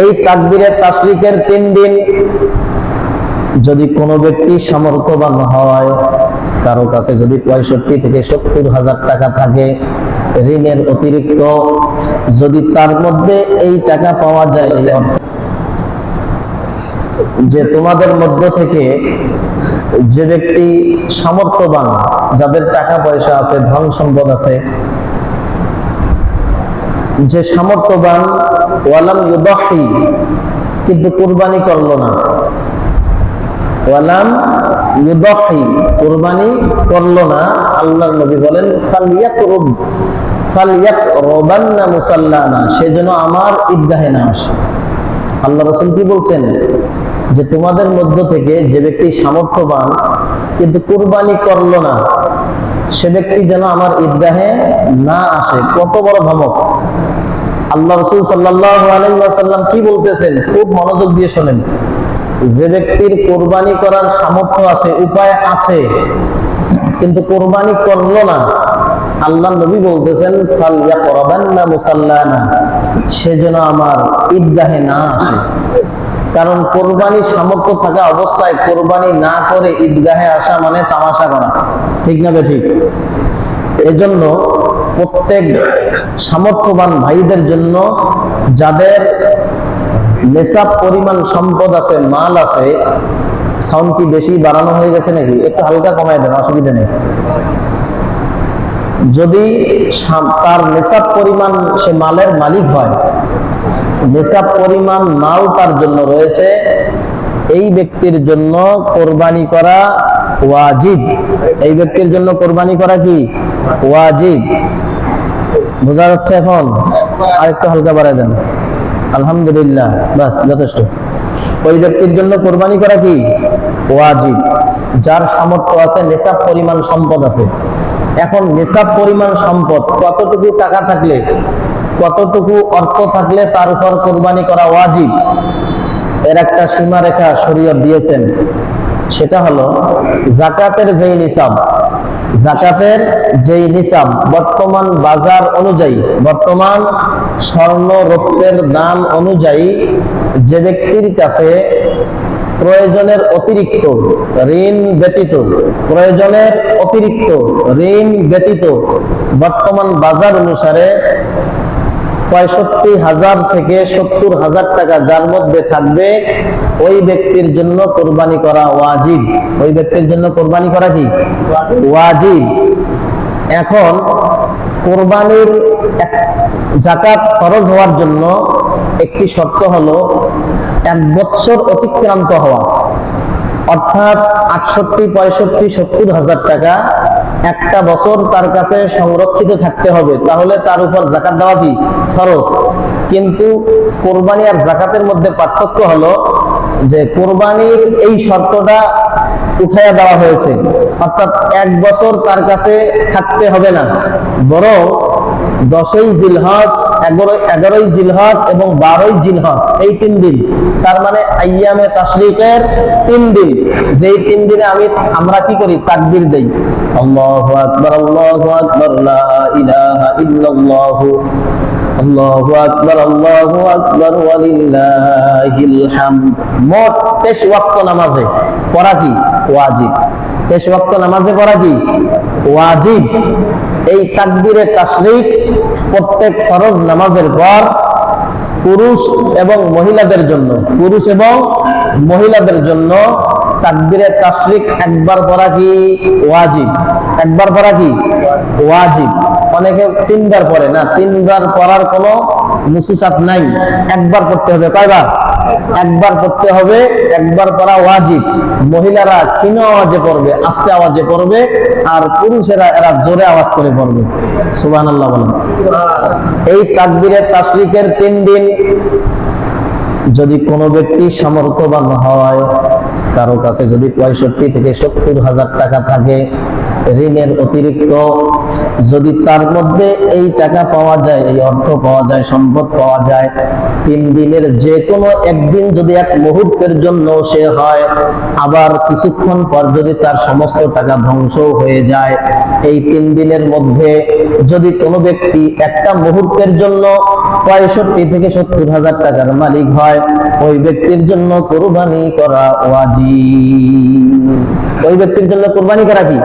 এই তাকবীরের তাশরিকের তিন দিন যদি কোনো ব্যক্তি সামর্থ্যবান হয়, কারও কাছে যদি পঁয়ষট্টি থেকে সত্তর হাজার টাকা থাকে ঋণের অতিরিক্ত, যদি তার মধ্যে এই টাকা পাওয়া যায় যে তোমাদের মধ্য থেকে যে ব্যক্তি সামর্থ্যবান, যাদের টাকা পয়সা আছে, ধন সম্পদ আছে যে সামর্থ্যবান, ওয়ালাম ইউদাহি, কিন্তু কুরবানি করল না। ওয়ালাম ইউদাহি, কুরবানি করল না। আল্লাহর নবী বলেন, ফালিয়াকরুব, ফালিয়াকরবান্না মুসাল্লানা সেজন্য আমার ঈদগাহে না আসে। আল্লাহ রসুল কি বলছেন? যে তোমাদের মধ্য থেকে যে ব্যক্তি সামর্থ্যবান, কিন্তু কুরবানি করল না সে ব্যক্তি যেন আমার ঈদগাহে না আসে। কত বড় ধমক। আল্লাহ রসুল সাল্লাহ কি বলতেছেন? খুব মনোযোগ দিয়ে শোনেন। যে ব্যক্তির কোরবানি করার সামর্থ্য আছে, উপায় আছে, কিন্তু কোরবানি করল না। আল্লাহ নবী বলতেছেন ফালিয়া করাবেন না মুসাল্লানা সে যেন আমার ঈদগাহে না আসে। কারণ কোরবানি সামর্থ্য থাকা অবস্থায় কোরবানি না করে ঈদগাহে আসা মানে তামাশা করা। ঠিক না ঠিক? এজন্য প্রত্যেক সামর্থ্যবান ভাইদের জন্য যাদের নেশাব পরিমাণ সম্পদ আছে, মাল আছে, সাউন্ড কি বেশি বাড়ানো হয়ে গেছে নাকি? একটু হালকা কমায় দেন, অসুবিধা নেই। যদি তার নেশাব পরিমাণ সে মালের মালিক হয় নেশাব পরিমাণ মাল তার জন্য রয়েছে। এই ব্যক্তির জন্য কোরবানি করা ওয়াজিব। এই ব্যক্তির জন্য কোরবানি করা কি? ওয়াজিব। বোঝা যাচ্ছে এখন? আরেকটু হালকা বাড়ায় দেন। আলহামদুলিল্লাহ, বাস, যথেষ্ট। ওই ব্যক্তির জন্য কোরবানি করা কি? ওয়াজিব। যার সামর্থ্য আছে নেশাব পরিমাণ সম্পদ আছে। এখন নেশাব পরিমাণ সম্পদ কতটুকু টাকা থাকলে কতটুকু অর্থ থাকলে তার উপর কোরবানি করা ওয়াজিব? এর একটা সীমারেখা শরীয়ত দিয়েছেন। সেটা হলো, জাকাতের যেই নিসাব, জাকাতের যেই নিসাব, বর্তমান বাজার অনুযায়ী, বর্তমান স্বর্ণ রৌপ্যের দাম অনুযায়ী যে ব্যক্তির কাছে প্রয়োজনের অতিরিক্ত ঋণ ব্যতীত, প্রয়োজনের অতিরিক্ত ঋণ ব্যতীত বর্তমান বাজার অনুসারে পঁয়ষট্টি হাজার থেকে সত্তর হাজার টাকা যার মধ্যে থাকবে, ওই ব্যক্তির জন্য কোরবানি করা ওয়াজিব। ওই ব্যক্তির জন্য কোরবানি করা কি? ওয়াজিব। এখন কোরবানির জাকাত ফরজ হওয়ার জন্য একটি শর্ত হলো এক বছর অতিক্রান্ত হওয়া। অর্থাৎ আটষট্টি, পঁয়ষট্টি, সত্তর হাজার টাকা একটা বছর তার কাছে সংরক্ষিত থাকতে হবে, তাহলে তার উপর জাকাত দেওয়া কি? খরচ কিন্তু কোরবানি আর জাকাতের মধ্যে পার্থক্য হলো যে কোরবানির এই শর্তটা উঠাইয়া দেওয়া হয়েছে। অর্থাৎ এক বছর তার কাছে থাকতে হবে না। বরং দশই জিলহজ এগারো এগারোই জিলহজ এবং বারোই জিলহজ, এই তিন দিন। তার মানে আইয়ামে তাশরিকের তিন দিন। যেই তিন দিনে আমি, আমরা কি করি? তাকবীর দেই। আল্লাহু আকবার আল্লাহু আকবার, লা ইলাহা ইল্লাল্লাহু। আল্লাহু আকবার আল্লাহু আকবার, ওয়ালিল্লাহিল হামদ। মোট 23 ওয়াক্ত নামাজে পড়া কি? ওয়াজিব। 23 ওয়াক্ত নামাজে পড়া কি? ওয়াজিব। এই তাকবীরে তাশরিক প্রত্যেক ফরজ নামাজের পর পুরুষ এবং মহিলাদের জন্য, পুরুষ এবং মহিলাদের জন্য তাকবীরে তাশরিক একবার পড়া কি? ওয়াজিব। একবার পড়া কি? ওয়াজিব। অনেকে তিনবার পড়ে না, তিনবার পড়ার কোনো মুসিসাত নাই। একবার পড়তে হবে কয়বার? একবার পড়তে হবে, একবার পড়া ওয়াজিব। মহিলারা ক্ষীণ আওয়াজে পড়বে, আস্তে আওয়াজে পড়বে, আর পুরুষেরা এরা জোরে আওয়াজ করে পড়বে। সুবহানাল্লাহ বলেন। এই তাকবীরের তাশরিকের তিন দিন যদি কোনো ব্যক্তি সামর্থ্যবান হয়, কারও কাছে যদি পঁয়ষট্টি থেকে সত্তর হাজার টাকা থাকে ঋণের অতিরিক্ত যদি তার মধ্যে এই টাকা পাওয়া যায়, এই অর্থ পাওয়া যায়, সম্পদ পাওয়া যায়, তিন দিনের যে কোনো একদিন যদি এক মুহূর্তের জন্য সে হয়, আবার কিছুক্ষণ পর যদি তার সমস্ত টাকা ধ্বংস হয়ে যায়, এই তিন দিনের মধ্যে যদি কোনো ব্যক্তি একটা মুহূর্তের জন্য পঁয়ষট্টি থেকে সত্তর হাজার টাকার মালিক হয়, ওই ব্যক্তির জন্য কোরবানি করা ওয়াজি ওই ব্যক্তির জন্য কোরবানি করা কি?